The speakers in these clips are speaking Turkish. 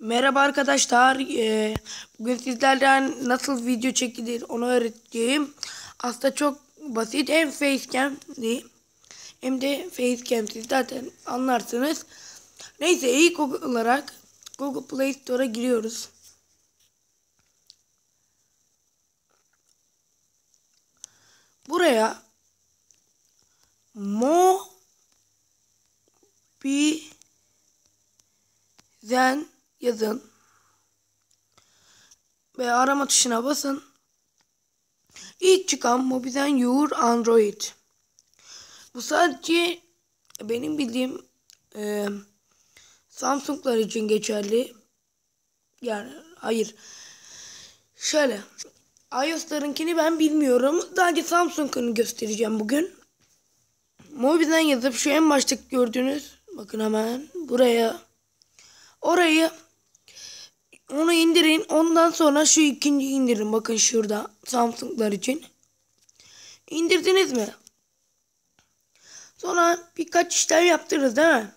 Merhaba arkadaşlar. Ee, bugün sizlerden nasıl video çekilir onu öğreteceğim. Aslında çok basit. Hem facecam'li hem de facecam siz zaten anlarsınız. Neyse ilk olarak Google Play Store'a giriyoruz. Buraya Mo Bi Zen yazın. Ve arama tuşuna basın. İlk çıkan Mobizen Your Android. Bu sadece benim bildiğim e, Samsung'lar için geçerli. Yani hayır. Şöyle. iOS'larınkini ben bilmiyorum. Sadece Samsung'unu göstereceğim bugün. Mobizen yazıp şu en baştaki gördüğünüz bakın hemen buraya orayı onu indirin. Ondan sonra şu ikinci indirin. Bakın şurada Samsung'lar için. İndirdiniz mi? Sonra birkaç işlem yaptınız değil mi?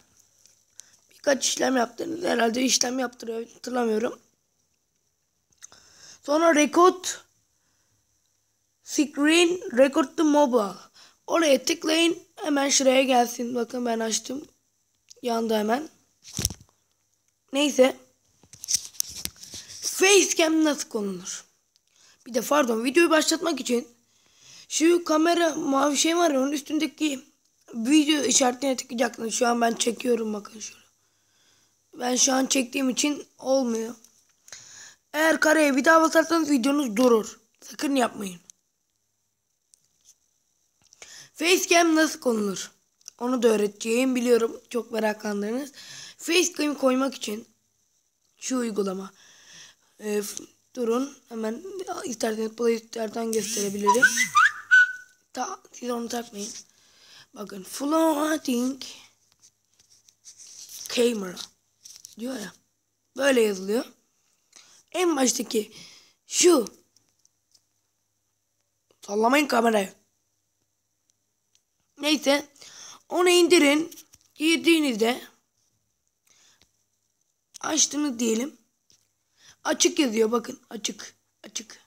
Birkaç işlem yaptınız. Herhalde işlem yaptırıyor. Hatırlamıyorum. Sonra record screen record the mobile. Oraya tıklayın. Hemen şuraya gelsin. Bakın ben açtım. Yandı hemen. Neyse. Facecam nasıl konulur? Bir de pardon videoyu başlatmak için şu kamera mavi şey var ya onun üstündeki video işaretine tıklayacaksınız. Şu an ben çekiyorum bakın şurada. Ben şu an çektiğim için olmuyor. Eğer kareye bir daha basarsanız videonuz durur. Sakın yapmayın. Facecam nasıl konulur? Onu da öğreteceğim biliyorum. Çok meraklandınız. Facecam koymak için şu uygulama. Ee, durun hemen isterseniz Play Store'dan gösterebilirim. Ta, siz onu takmayın. Bakın floating camera diyor ya. Böyle yazılıyor. En baştaki şu sallamayın kamerayı. Neyse onu indirin. Girdiğinizde açtınız diyelim. Açık yazıyor bakın açık açık.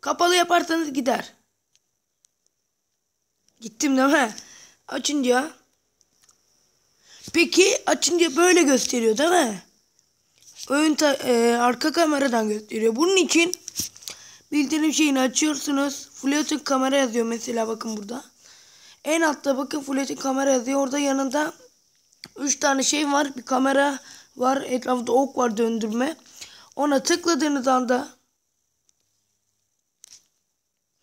Kapalı yaparsanız gider. Gittim değil mi? Açınca Peki açınca böyle gösteriyor değil mi? Ön e, arka kameradan gösteriyor. Bunun için bildirim şeyini açıyorsunuz. Floating kamera yazıyor mesela bakın burada. En altta bakın floating kamera yazıyor. Orada yanında 3 tane şey var. Bir kamera var. Etrafında ok var döndürme. Ona tıkladığınız anda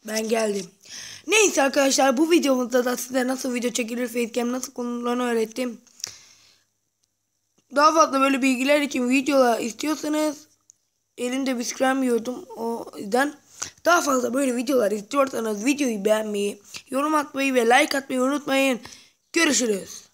ben geldim. Neyse arkadaşlar bu videomuzda da size nasıl video çekilir, facecam nasıl konulurunu öğrettim. Daha fazla böyle bilgiler için videolar istiyorsanız elimde bisküvim yiyordum o yüzden daha fazla böyle videolar istiyorsanız videoyu beğenmeyi, yorum atmayı ve like atmayı unutmayın. Görüşürüz.